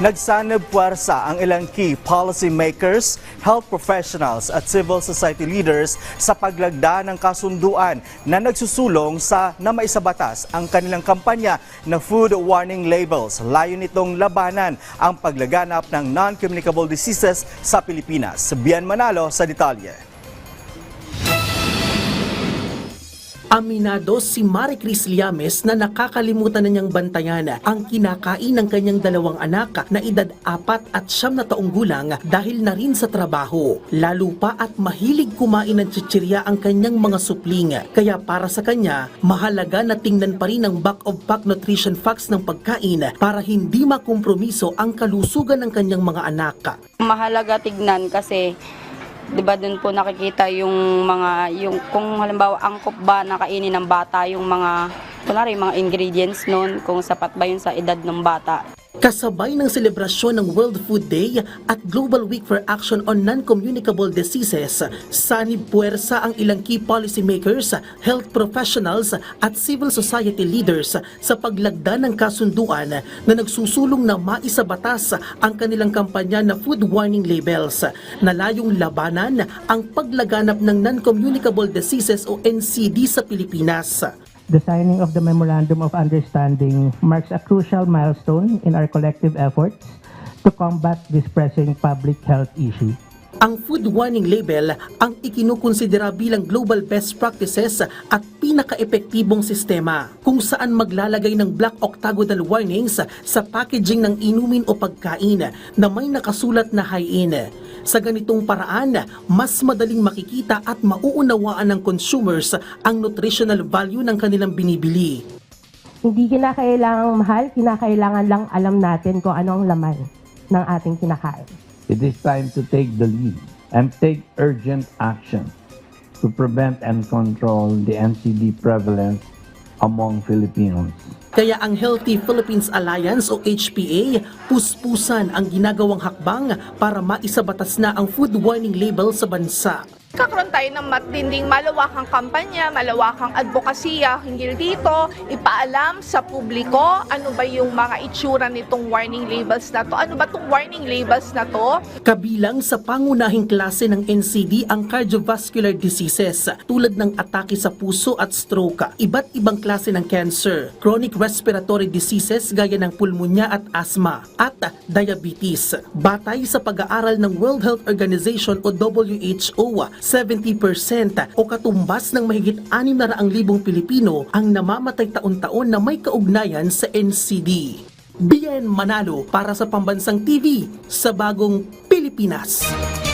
Nagsanib puwersa ang ilang key policy makers, health professionals at civil society leaders sa paglagda ng kasunduan na nagsusulong sa na ang kanilang kampanya na food warning labels. Layo nitong labanan ang paglaganap ng non-communicable diseases sa Pilipinas. Bian Manalo sa detalye. Aminado si Marie Cris Liames na nakakalimutan na niyang bantayan ang kinakain ng kanyang dalawang anak na edad apat at siyam na taong gulang dahil na rin sa trabaho. Lalo pa at mahilig kumain ng chichirya ang kanyang mga supling. Kaya para sa kanya, mahalaga na tingnan pa rin ang back of pack nutrition facts ng pagkain para hindi makompromiso ang kalusugan ng kanyang mga anak. mahalaga tignan kasi 'di ba doon po nakikita yung mga yung kung halimbawa angkop ba na kainin ng bata yung mga kunwari mga ingredients noon kung sapat ba yun sa edad ng bata. Kasabay ng selebrasyon ng World Food Day at Global Week for Action on Non-Communicable Diseases, sanib puwersa ang ilang key policymakers, health professionals at civil society leaders sa paglagda ng kasunduan na nagsusulong na maisabatas ang kanilang kampanya na food warning labels na layong labanan ang paglaganap ng non-communicable diseases o NCD sa Pilipinas. The signing of the Memorandum of Understanding marks a crucial milestone in our collective efforts to combat this pressing public health issue. Ang food warning label ang ikinukonsidera bilang global best practices at pinaka-epektibong sistema kung saan maglalagay ng black octagonal warnings sa packaging ng inumin o pagkain na may nakasulat na high in. Sa ganitong paraan, mas madaling makikita at mauunawaan ng consumers ang nutritional value ng kanilang binibili. Hindi kinakailangang mahal, kinakailangan lang alam natin kung ano ang laman ng ating kinakain. It is time to take the lead and take urgent action to prevent and control the NCD prevalence among Filipinos. Kaya ang Healthy Philippines Alliance o HPA, puspusan ang ginagawang hakbang para maisabatas na ang food warning label sa bansa. Kakaroon tayo ng matinding malawakang kampanya, malawakang advokasya hinggil dito, ipaalam sa publiko ano ba yung mga itsura nitong warning labels na to, ano ba itong warning labels na to, Kabilang sa pangunahing klase ng NCD ang cardiovascular diseases tulad ng atake sa puso at stroke, iba't ibang klase ng cancer, chronic respiratory diseases gaya ng pulmonya at asthma, at diabetes. Batay sa pag-aaral ng World Health Organization o WHO, 70% o katumbas ng mahigit 600,000 Pilipino ang namamatay taon-taon na may kaugnayan sa NCD. Bien Manalo para sa Pambansang TV sa Bagong Pilipinas.